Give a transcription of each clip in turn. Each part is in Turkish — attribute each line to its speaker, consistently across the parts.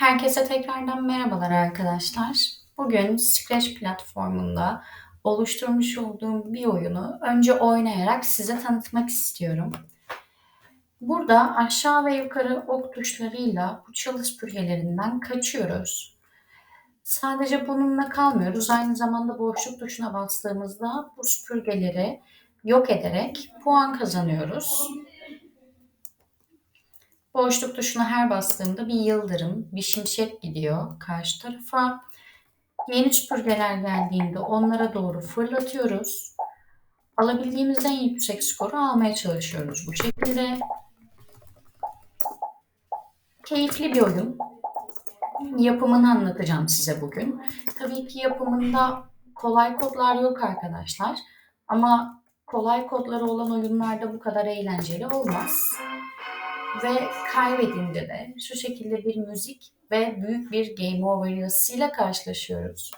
Speaker 1: Herkese tekrardan merhabalar arkadaşlar. Bugün Scratch platformunda oluşturmuş olduğum bir oyunu önce oynayarak size tanıtmak istiyorum. Burada aşağı ve yukarı ok tuşlarıyla bu çalı süpürgelerinden kaçıyoruz. Sadece bununla kalmıyoruz. Aynı zamanda boşluk tuşuna bastığımızda bu süpürgeleri yok ederek puan kazanıyoruz. Boşluk tuşuna her bastığımda bir yıldırım, bir şimşek gidiyor karşı tarafa. Yeni süpürgeler geldiğinde onlara doğru fırlatıyoruz. Alabildiğimiz en yüksek skoru almaya çalışıyoruz bu şekilde. Keyifli bir oyun. Yapımını anlatacağım size bugün. Tabii ki yapımında kolay kodlar yok arkadaşlar. Ama kolay kodları olan oyunlarda bu kadar eğlenceli olmaz ve kaybedince de şu şekilde bir müzik ve büyük bir game over yazısıyla karşılaşıyoruz.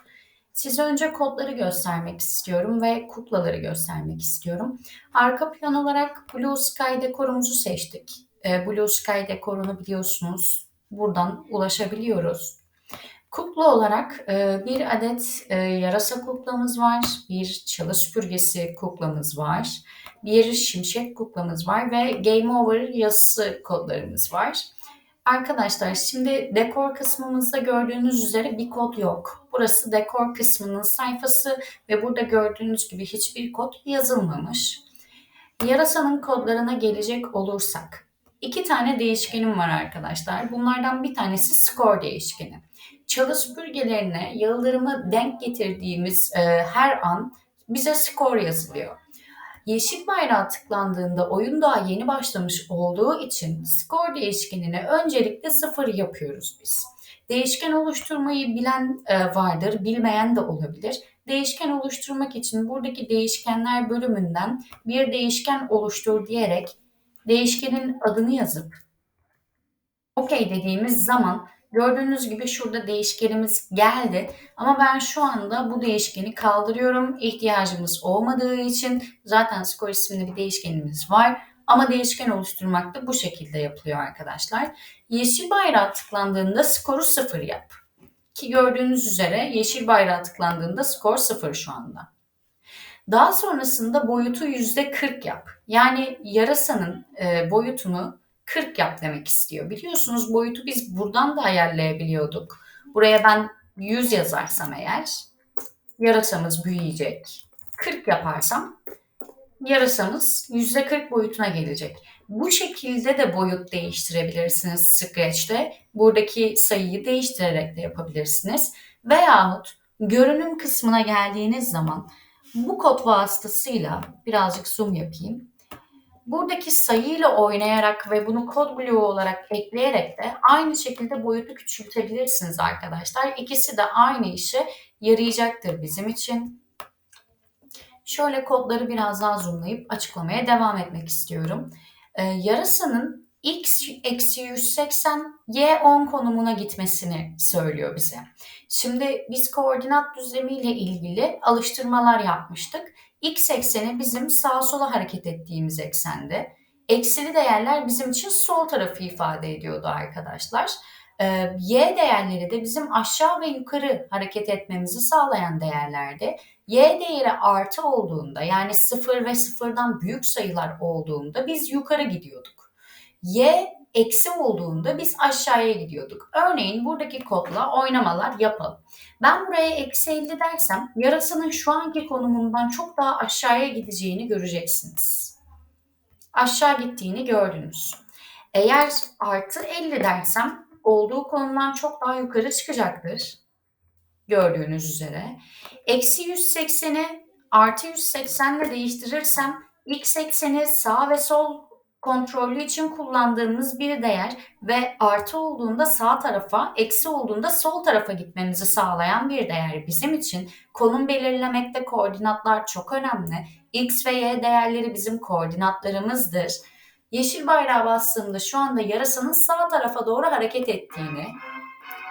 Speaker 1: Size önce kodları göstermek istiyorum ve kuklaları göstermek istiyorum. Arka plan olarak Blue Sky dekorumuzu seçtik. Ee, Blue Sky dekorunu biliyorsunuz. Buradan ulaşabiliyoruz. Kukla olarak e, bir adet e, yarasa kuklamız var, bir çalı süpürgesi kuklamız var, bir şimşek kuklamız var ve Game Over yazısı kodlarımız var. Arkadaşlar şimdi dekor kısmımızda gördüğünüz üzere bir kod yok. Burası dekor kısmının sayfası ve burada gördüğünüz gibi hiçbir kod yazılmamış. Yarasanın kodlarına gelecek olursak iki tane değişkenim var arkadaşlar. Bunlardan bir tanesi score değişkeni çalı süpürgelerine yıldırımı denk getirdiğimiz e, her an bize skor yazılıyor. Yeşil bayrağı tıklandığında oyun daha yeni başlamış olduğu için skor değişkenine öncelikle sıfır yapıyoruz biz. Değişken oluşturmayı bilen e, vardır, bilmeyen de olabilir. Değişken oluşturmak için buradaki değişkenler bölümünden bir değişken oluştur diyerek değişkenin adını yazıp OK dediğimiz zaman Gördüğünüz gibi şurada değişkenimiz geldi. Ama ben şu anda bu değişkeni kaldırıyorum. İhtiyacımız olmadığı için zaten skor isimli bir değişkenimiz var. Ama değişken oluşturmak da bu şekilde yapılıyor arkadaşlar. Yeşil bayrağı tıklandığında skoru sıfır yap. Ki gördüğünüz üzere yeşil bayrağı tıklandığında skor sıfır şu anda. Daha sonrasında boyutu %40 yap. Yani yarasanın e, boyutunu 40 yap demek istiyor. Biliyorsunuz boyutu biz buradan da ayarlayabiliyorduk. Buraya ben 100 yazarsam eğer yarasamız büyüyecek. 40 yaparsam yarasamız %40 boyutuna gelecek. Bu şekilde de boyut değiştirebilirsiniz Scratch'te. Buradaki sayıyı değiştirerek de yapabilirsiniz. Veyahut görünüm kısmına geldiğiniz zaman bu kod vasıtasıyla birazcık zoom yapayım buradaki sayıyla oynayarak ve bunu kod bloğu olarak ekleyerek de aynı şekilde boyutu küçültebilirsiniz arkadaşlar. İkisi de aynı işe yarayacaktır bizim için. Şöyle kodları biraz daha zoomlayıp açıklamaya devam etmek istiyorum. Ee, yarasanın x eksi 180 y 10 konumuna gitmesini söylüyor bize. Şimdi biz koordinat düzlemi ile ilgili alıştırmalar yapmıştık. X ekseni bizim sağa sola hareket ettiğimiz eksende. Eksili değerler bizim için sol tarafı ifade ediyordu arkadaşlar. Ee, y değerleri de bizim aşağı ve yukarı hareket etmemizi sağlayan değerlerdi. Y değeri artı olduğunda yani sıfır ve sıfırdan büyük sayılar olduğunda biz yukarı gidiyorduk. Y eksi olduğunda biz aşağıya gidiyorduk. Örneğin buradaki kodla oynamalar yapalım. Ben buraya eksi 50 dersem yarasının şu anki konumundan çok daha aşağıya gideceğini göreceksiniz. Aşağı gittiğini gördünüz. Eğer artı 50 dersem olduğu konumdan çok daha yukarı çıkacaktır. Gördüğünüz üzere. Eksi 180'i artı 180 ile değiştirirsem x ekseni sağ ve sol kontrollü için kullandığımız bir değer ve artı olduğunda sağ tarafa, eksi olduğunda sol tarafa gitmemizi sağlayan bir değer bizim için konum belirlemekte koordinatlar çok önemli. X ve Y değerleri bizim koordinatlarımızdır. Yeşil bayrağı bastığımda şu anda yarasanın sağ tarafa doğru hareket ettiğini,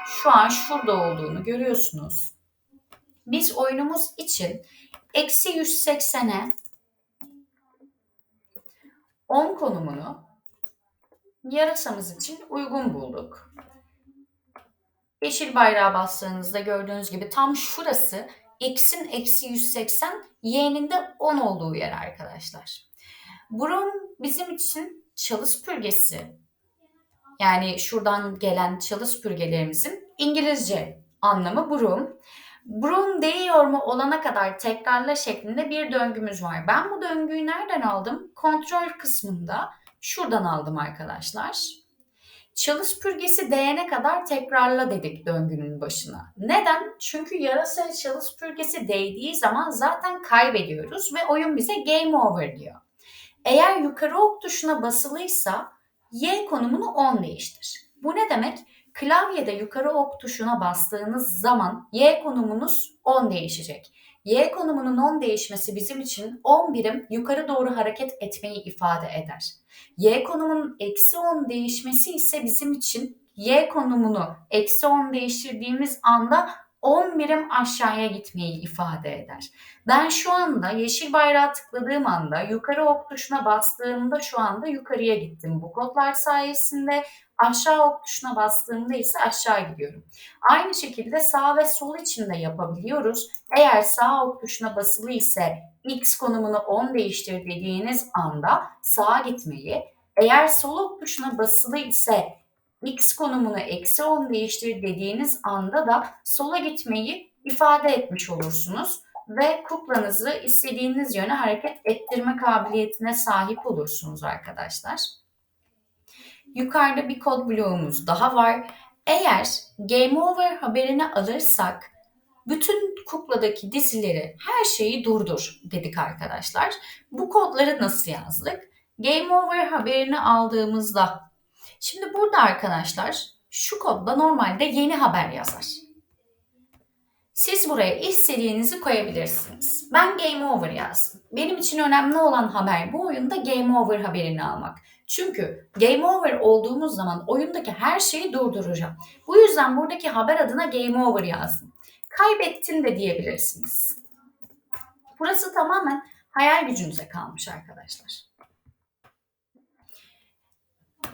Speaker 1: şu an şurada olduğunu görüyorsunuz. Biz oyunumuz için eksi 180'e 10 konumunu yarasamız için uygun bulduk. Yeşil bayrağa bastığınızda gördüğünüz gibi tam şurası x'in eksi 180, y'nin de 10 olduğu yer arkadaşlar. Brom bizim için çalı süpürgesi. Yani şuradan gelen çalı süpürgelerimizin İngilizce anlamı broom. Broom değiyor mu olana kadar tekrarla şeklinde bir döngümüz var. Ben bu döngüyü nereden aldım? Kontrol kısmında şuradan aldım arkadaşlar. Çalı süpürgesi değene kadar tekrarla dedik döngünün başına. Neden? Çünkü yarasa çalı süpürgesi değdiği zaman zaten kaybediyoruz ve oyun bize game over diyor. Eğer yukarı ok tuşuna basılıysa Y konumunu 10 değiştir. Bu ne demek? Klavyede yukarı ok tuşuna bastığınız zaman Y konumunuz 10 değişecek. Y konumunun 10 değişmesi bizim için 10 birim yukarı doğru hareket etmeyi ifade eder. Y konumunun eksi 10 değişmesi ise bizim için Y konumunu eksi 10 değiştirdiğimiz anda 10 birim aşağıya gitmeyi ifade eder. Ben şu anda yeşil bayrağı tıkladığım anda yukarı ok tuşuna bastığımda şu anda yukarıya gittim. Bu kodlar sayesinde aşağı ok tuşuna bastığımda ise aşağı gidiyorum. Aynı şekilde sağ ve sol için de yapabiliyoruz. Eğer sağ ok tuşuna basılı ise x konumunu 10 değiştir dediğiniz anda sağa gitmeyi, eğer sol ok tuşuna basılı ise x konumunu eksi 10 değiştir dediğiniz anda da sola gitmeyi ifade etmiş olursunuz ve kuklanızı istediğiniz yöne hareket ettirme kabiliyetine sahip olursunuz arkadaşlar. Yukarıda bir kod bloğumuz daha var. Eğer game over haberini alırsak bütün kukladaki dizileri her şeyi durdur dedik arkadaşlar. Bu kodları nasıl yazdık? Game over haberini aldığımızda Şimdi burada arkadaşlar şu kodda normalde yeni haber yazar. Siz buraya istediğinizi koyabilirsiniz. Ben game over yazdım. Benim için önemli olan haber bu oyunda game over haberini almak. Çünkü game over olduğumuz zaman oyundaki her şeyi durduracağım. Bu yüzden buradaki haber adına game over yazdım. Kaybettin de diyebilirsiniz. Burası tamamen hayal gücünüze kalmış arkadaşlar.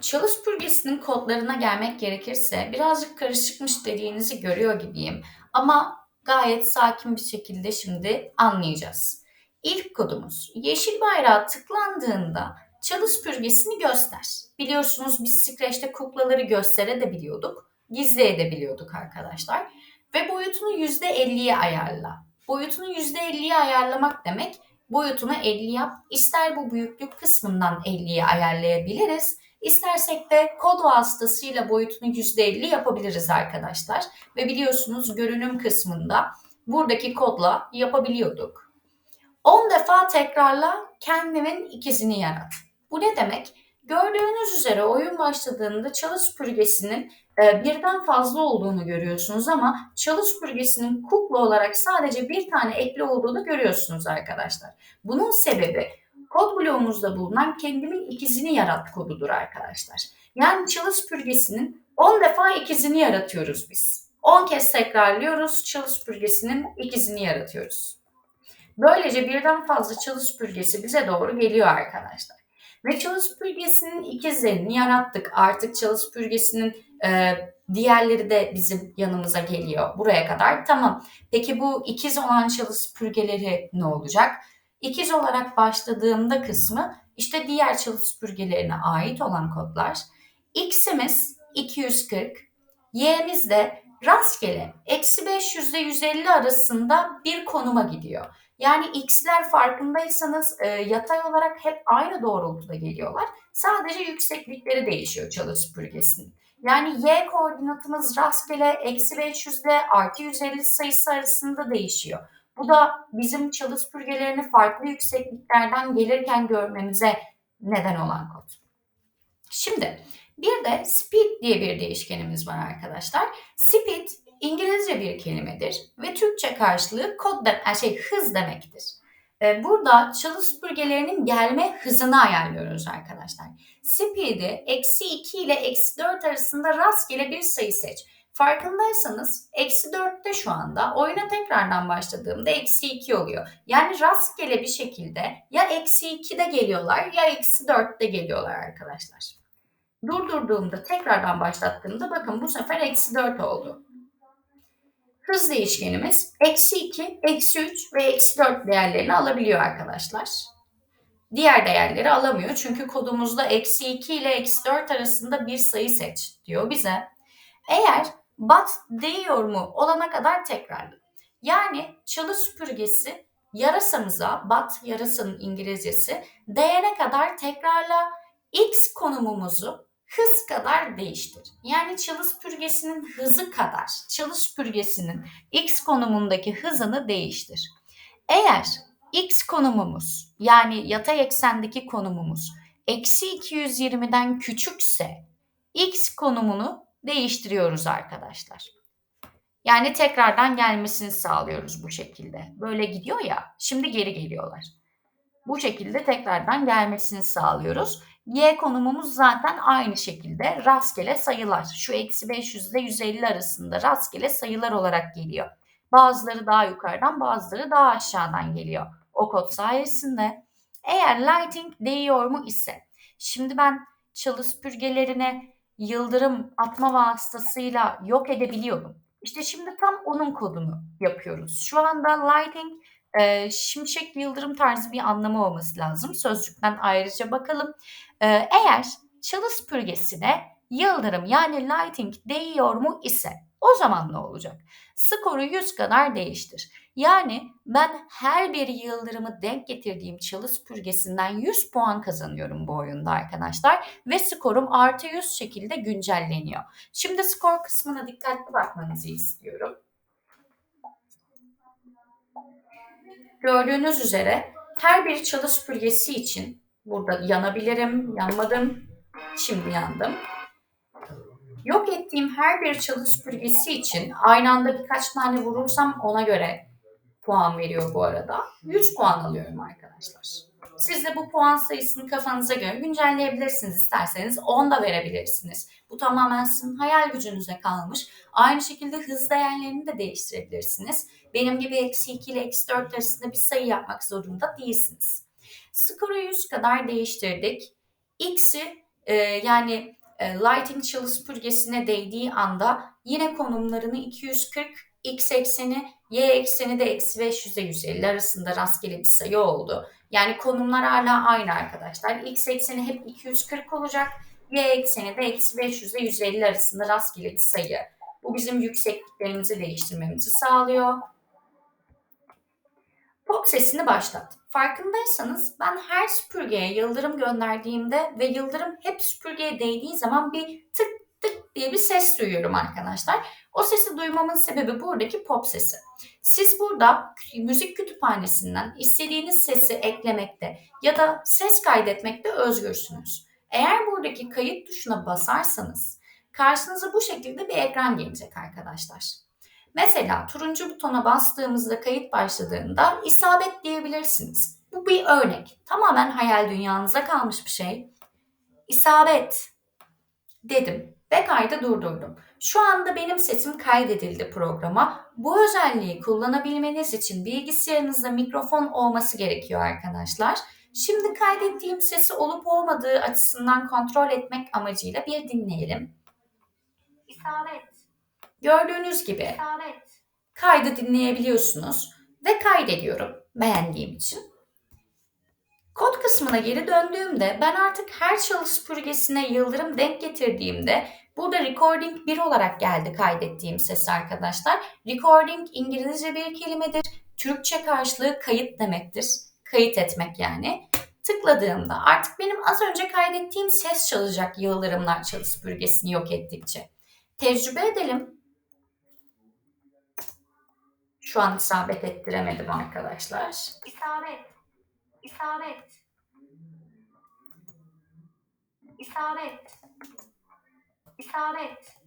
Speaker 1: Çalı süpürgesinin kodlarına gelmek gerekirse birazcık karışıkmış dediğinizi görüyor gibiyim. Ama gayet sakin bir şekilde şimdi anlayacağız. İlk kodumuz yeşil bayrağı tıklandığında çalı süpürgesini göster. Biliyorsunuz biz Scratch'te kuklaları göstere de biliyorduk. Gizli edebiliyorduk arkadaşlar. Ve boyutunu %50'ye ayarla. Boyutunu %50'ye ayarlamak demek boyutunu 50 yap. İster bu büyüklük kısmından 50'ye ayarlayabiliriz. İstersek de kod vasıtasıyla boyutunu %50 yapabiliriz arkadaşlar. Ve biliyorsunuz görünüm kısmında buradaki kodla yapabiliyorduk. 10 defa tekrarla kendimin ikizini yarat. Bu ne demek? Gördüğünüz üzere oyun başladığında çalı süpürgesinin e, birden fazla olduğunu görüyorsunuz ama çalı süpürgesinin kukla olarak sadece bir tane ekli olduğunu görüyorsunuz arkadaşlar. Bunun sebebi kod bloğumuzda bulunan kendimin ikizini yarat kodudur arkadaşlar. Yani çalı süpürgesinin 10 defa ikizini yaratıyoruz biz. 10 kez tekrarlıyoruz, çalı süpürgesinin ikizini yaratıyoruz. Böylece birden fazla çalı süpürgesi bize doğru geliyor arkadaşlar. Ve çalı süpürgesinin ikizlerini yarattık. Artık çalı süpürgesinin e, diğerleri de bizim yanımıza geliyor buraya kadar. Tamam. Peki bu ikiz olan çalı süpürgeleri ne olacak? İkiz olarak başladığımda kısmı işte diğer çalı süpürgelerine ait olan kodlar. X'imiz 240, Y'miz de rastgele eksi 500 ile 150 arasında bir konuma gidiyor. Yani x'ler farkındaysanız e, yatay olarak hep aynı doğrultuda geliyorlar. Sadece yükseklikleri değişiyor çalı süpürgesinin. Yani y koordinatımız rastgele eksi 500 ile artı 150 sayısı arasında değişiyor. Bu da bizim çalı süpürgelerini farklı yüksekliklerden gelirken görmemize neden olan kod. Şimdi bir de speed diye bir değişkenimiz var arkadaşlar. Speed İngilizce bir kelimedir ve Türkçe karşılığı kod de, şey hız demektir. E, burada çalı süpürgelerinin gelme hızını ayarlıyoruz arkadaşlar. Speed'i eksi 2 ile eksi 4 arasında rastgele bir sayı seç. Farkındaysanız eksi 4'te şu anda oyuna tekrardan başladığımda eksi 2 oluyor. Yani rastgele bir şekilde ya eksi 2'de geliyorlar ya eksi 4'te geliyorlar arkadaşlar. Durdurduğumda tekrardan başlattığımda bakın bu sefer eksi 4 oldu. hız değişkenimiz eksi 2, eksi 3 ve eksi 4 değerlerini alabiliyor arkadaşlar. Diğer değerleri alamıyor çünkü kodumuzda eksi 2 ile eksi 4 arasında bir sayı seç diyor bize. Eğer bat değiyor mu olana kadar tekrarlı. Yani çalı süpürgesi yarasamıza, bat yarasanın İngilizcesi değene kadar tekrarla x konumumuzu hız kadar değiştir. Yani çalı süpürgesinin hızı kadar çalı süpürgesinin x konumundaki hızını değiştir. Eğer x konumumuz yani yatay eksendeki konumumuz eksi 220'den küçükse x konumunu değiştiriyoruz arkadaşlar. Yani tekrardan gelmesini sağlıyoruz bu şekilde. Böyle gidiyor ya şimdi geri geliyorlar. Bu şekilde tekrardan gelmesini sağlıyoruz. Y konumumuz zaten aynı şekilde rastgele sayılar. Şu eksi 500 ile 150 arasında rastgele sayılar olarak geliyor. Bazıları daha yukarıdan bazıları daha aşağıdan geliyor. O kod sayesinde. Eğer lighting değiyor mu ise. Şimdi ben çalı süpürgelerine yıldırım atma vasıtasıyla yok edebiliyorum. İşte şimdi tam onun kodunu yapıyoruz. Şu anda lighting e, şimşek yıldırım tarzı bir anlamı olması lazım. Sözcükten ayrıca bakalım. E, eğer çalı süpürgesine yıldırım yani lighting değiyor mu ise o zaman ne olacak? Skoru 100 kadar değiştir. Yani ben her bir yıldırımı denk getirdiğim çalı süpürgesinden 100 puan kazanıyorum bu oyunda arkadaşlar. Ve skorum artı 100 şekilde güncelleniyor. Şimdi skor kısmına dikkatli bakmanızı istiyorum. Gördüğünüz üzere her bir çalı süpürgesi için burada yanabilirim, yanmadım, şimdi yandım. Yok ettiğim her bir çalı süpürgesi için aynı anda birkaç tane vurursam ona göre puan veriyor bu arada. 100 puan alıyorum arkadaşlar. Siz de bu puan sayısını kafanıza göre güncelleyebilirsiniz isterseniz 10 da verebilirsiniz. Bu tamamen sizin hayal gücünüze kalmış. Aynı şekilde hız değerlerini de değiştirebilirsiniz. Benim gibi eksi 2 ile eksi 4 arasında bir sayı yapmak zorunda değilsiniz. Skoru 100 kadar değiştirdik. X'i e, yani e, lighting çalı süpürgesine değdiği anda yine konumlarını 240, x ekseni, y ekseni de eksi 500 ile 150 arasında rastgele bir sayı oldu. Yani konumlar hala aynı arkadaşlar. X ekseni hep 240 olacak. Y ekseni de eksi 500 ile 150 arasında rastgele bir sayı. Bu bizim yüksekliklerimizi değiştirmemizi sağlıyor. Pop sesini başlat. Farkındaysanız ben her süpürgeye yıldırım gönderdiğimde ve yıldırım hep süpürgeye değdiği zaman bir tık diye bir ses duyuyorum arkadaşlar. O sesi duymamın sebebi buradaki pop sesi. Siz burada müzik kütüphanesinden istediğiniz sesi eklemekte ya da ses kaydetmekte özgürsünüz. Eğer buradaki kayıt tuşuna basarsanız karşınıza bu şekilde bir ekran gelecek arkadaşlar. Mesela turuncu butona bastığımızda kayıt başladığında isabet diyebilirsiniz. Bu bir örnek. Tamamen hayal dünyanıza kalmış bir şey. İsabet dedim ve kaydı durdurdum. Şu anda benim sesim kaydedildi programa. Bu özelliği kullanabilmeniz için bilgisayarınızda mikrofon olması gerekiyor arkadaşlar. Şimdi kaydettiğim sesi olup olmadığı açısından kontrol etmek amacıyla bir dinleyelim. İsabet. Gördüğünüz gibi İsabet. kaydı dinleyebiliyorsunuz ve kaydediyorum beğendiğim için. Kod kısmına geri döndüğümde ben artık her çalı süpürgesine yıldırım denk getirdiğimde burada recording 1 olarak geldi kaydettiğim ses arkadaşlar. Recording İngilizce bir kelimedir. Türkçe karşılığı kayıt demektir. Kayıt etmek yani. Tıkladığımda artık benim az önce kaydettiğim ses çalacak yıldırımlar çalı süpürgesini yok ettikçe. Tecrübe edelim. Şu an isabet ettiremedim arkadaşlar. İsabet. İsabet. İsabet. İsabet.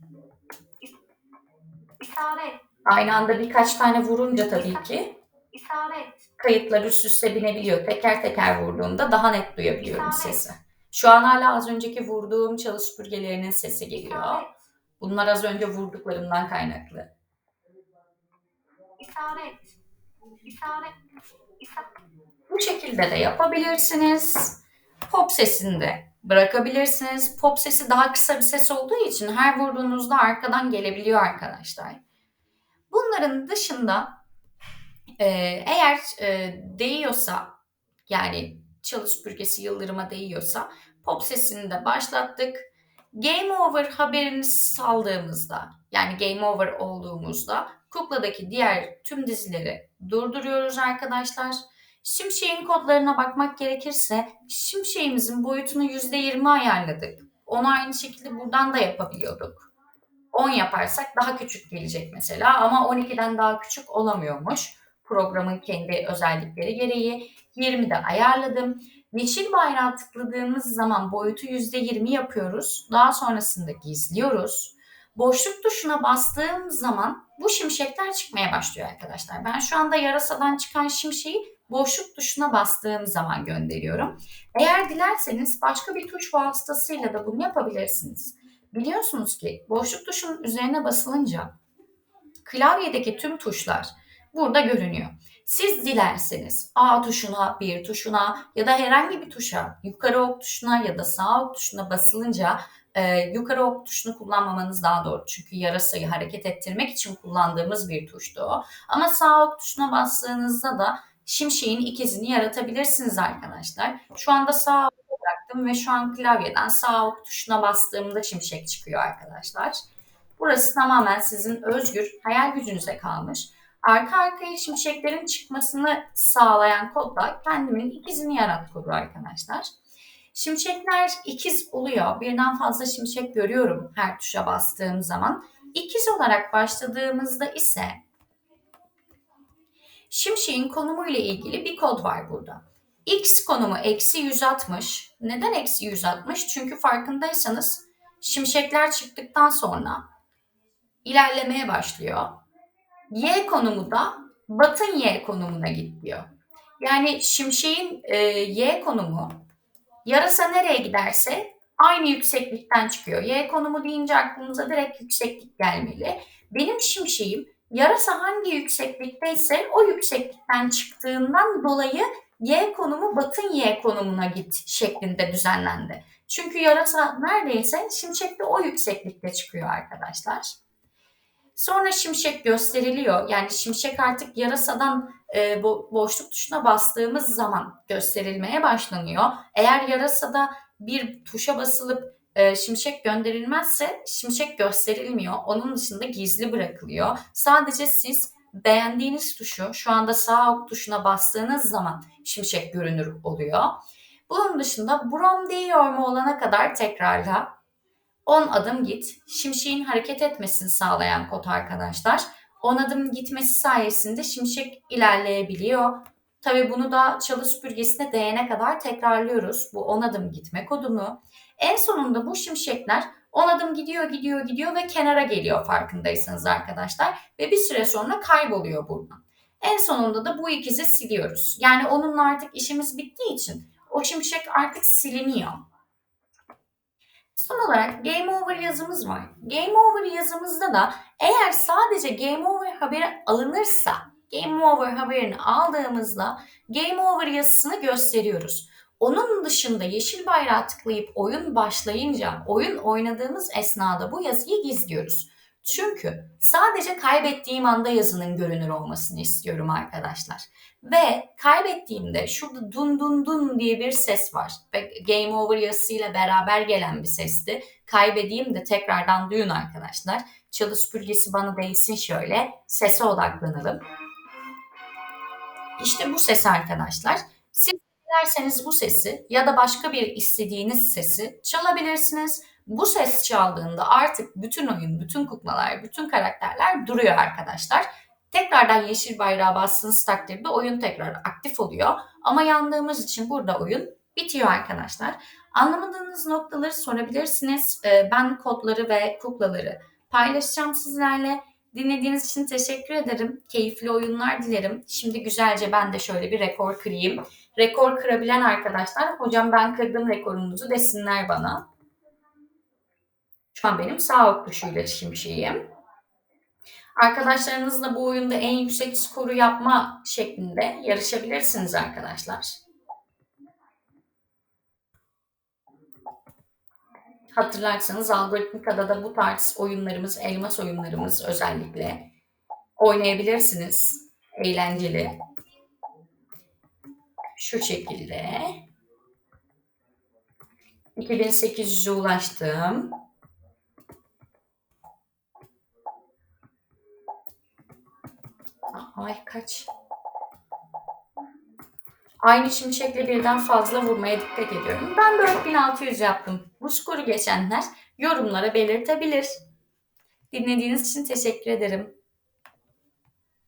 Speaker 1: İsabet. Aynı anda birkaç tane vurunca tabii ki İsabet. kayıtlar üst üste binebiliyor. Teker teker vurduğumda daha net duyabiliyorum İsabet. sesi. Şu an hala az önceki vurduğum çalı süpürgelerinin sesi geliyor. İsabet. Bunlar az önce vurduklarımdan kaynaklı. İsabet. İsabet. İsabet. Bu şekilde de yapabilirsiniz. Pop sesini de bırakabilirsiniz. Pop sesi daha kısa bir ses olduğu için her vurduğunuzda arkadan gelebiliyor arkadaşlar. Bunların dışında e, eğer e, değiyorsa yani çalı süpürgesi yıldırıma değiyorsa pop sesini de başlattık. Game over haberini saldığımızda yani game over olduğumuzda kukladaki diğer tüm dizileri durduruyoruz arkadaşlar. Şimşek'in kodlarına bakmak gerekirse şimşeğimizin boyutunu %20 ayarladık. Onu aynı şekilde buradan da yapabiliyorduk. 10 yaparsak daha küçük gelecek mesela ama 12'den daha küçük olamıyormuş. Programın kendi özellikleri gereği 20'de ayarladım. Yeşil bayrağı tıkladığımız zaman boyutu %20 yapıyoruz. Daha sonrasında gizliyoruz. Boşluk tuşuna bastığım zaman bu şimşekler çıkmaya başlıyor arkadaşlar. Ben şu anda yarasadan çıkan şimşeği boşluk tuşuna bastığım zaman gönderiyorum. Eğer dilerseniz başka bir tuş vasıtasıyla da bunu yapabilirsiniz. Biliyorsunuz ki boşluk tuşunun üzerine basılınca klavyedeki tüm tuşlar burada görünüyor. Siz dilerseniz A tuşuna, bir tuşuna ya da herhangi bir tuşa, yukarı ok tuşuna ya da sağ ok tuşuna basılınca e, yukarı ok tuşunu kullanmamanız daha doğru. Çünkü yarasayı hareket ettirmek için kullandığımız bir tuştu o. Ama sağ ok tuşuna bastığınızda da şimşeğin ikizini yaratabilirsiniz arkadaşlar. Şu anda sağ ok bıraktım ve şu an klavyeden sağ ok tuşuna bastığımda şimşek çıkıyor arkadaşlar. Burası tamamen sizin özgür hayal gücünüze kalmış. Arka arkaya şimşeklerin çıkmasını sağlayan kodla kendimin ikizini yarat kodu arkadaşlar. Şimşekler ikiz oluyor. Birden fazla şimşek görüyorum her tuşa bastığım zaman. İkiz olarak başladığımızda ise şimşeğin konumu ile ilgili bir kod var burada. X konumu eksi 160. Neden eksi 160? Çünkü farkındaysanız şimşekler çıktıktan sonra ilerlemeye başlıyor. Y konumu da batın Y konumuna git diyor. Yani şimşeğin e, Y konumu yarasa nereye giderse aynı yükseklikten çıkıyor. Y konumu deyince aklımıza direkt yükseklik gelmeli. Benim şimşeğim yarasa hangi yükseklikteyse o yükseklikten çıktığından dolayı Y konumu batın Y konumuna git şeklinde düzenlendi. Çünkü yarasa neredeyse şimşek de o yükseklikte çıkıyor arkadaşlar. Sonra şimşek gösteriliyor. Yani şimşek artık yarasadan e, bo- boşluk tuşuna bastığımız zaman gösterilmeye başlanıyor. Eğer yarasada bir tuşa basılıp e, şimşek gönderilmezse şimşek gösterilmiyor. Onun dışında gizli bırakılıyor. Sadece siz beğendiğiniz tuşu şu anda sağ ok tuşuna bastığınız zaman şimşek görünür oluyor. Bunun dışında brom değiyor mu olana kadar tekrarla 10 adım git. Şimşeğin hareket etmesini sağlayan kod arkadaşlar. 10 adım gitmesi sayesinde şimşek ilerleyebiliyor. Tabi bunu da çalı süpürgesine değene kadar tekrarlıyoruz. Bu 10 adım gitme kodunu. En sonunda bu şimşekler 10 adım gidiyor gidiyor gidiyor ve kenara geliyor farkındaysanız arkadaşlar. Ve bir süre sonra kayboluyor buradan. En sonunda da bu ikizi siliyoruz. Yani onunla artık işimiz bittiği için o şimşek artık siliniyor. Son olarak Game Over yazımız var. Game Over yazımızda da eğer sadece Game Over haberi alınırsa Game Over haberini aldığımızda Game Over yazısını gösteriyoruz. Onun dışında yeşil bayrağı tıklayıp oyun başlayınca, oyun oynadığımız esnada bu yazıyı gizliyoruz. Çünkü sadece kaybettiğim anda yazının görünür olmasını istiyorum arkadaşlar. Ve kaybettiğimde şurada dun dun dun diye bir ses var. Game over yazısıyla beraber gelen bir sesti. Kaybedeyim de tekrardan duyun arkadaşlar. Çalı süpürgesi bana değsin şöyle. Sese odaklanalım. İşte bu ses arkadaşlar. Siz dilerseniz bu sesi ya da başka bir istediğiniz sesi çalabilirsiniz. Bu ses çaldığında artık bütün oyun, bütün kuklalar, bütün karakterler duruyor arkadaşlar. Tekrardan yeşil bayrağı bastığınız takdirde oyun tekrar aktif oluyor. Ama yandığımız için burada oyun bitiyor arkadaşlar. Anlamadığınız noktaları sorabilirsiniz. Ee, ben kodları ve kuklaları paylaşacağım sizlerle. Dinlediğiniz için teşekkür ederim. Keyifli oyunlar dilerim. Şimdi güzelce ben de şöyle bir rekor kırayım. Rekor kırabilen arkadaşlar, hocam ben kırdım rekorunuzu desinler bana. Şu an benim sağ ok tuşuyla şimşeğim. Arkadaşlarınızla bu oyunda en yüksek skoru yapma şeklinde yarışabilirsiniz arkadaşlar. Hatırlarsanız Algoritmika'da da bu tarz oyunlarımız, elmas oyunlarımız özellikle oynayabilirsiniz. Eğlenceli. Şu şekilde. 2800'e ulaştım. Ay kaç? Aynı şimşekle birden fazla vurmaya dikkat ediyorum. Ben 4600 yaptım. Bu skoru geçenler yorumlara belirtebilir. Dinlediğiniz için teşekkür ederim.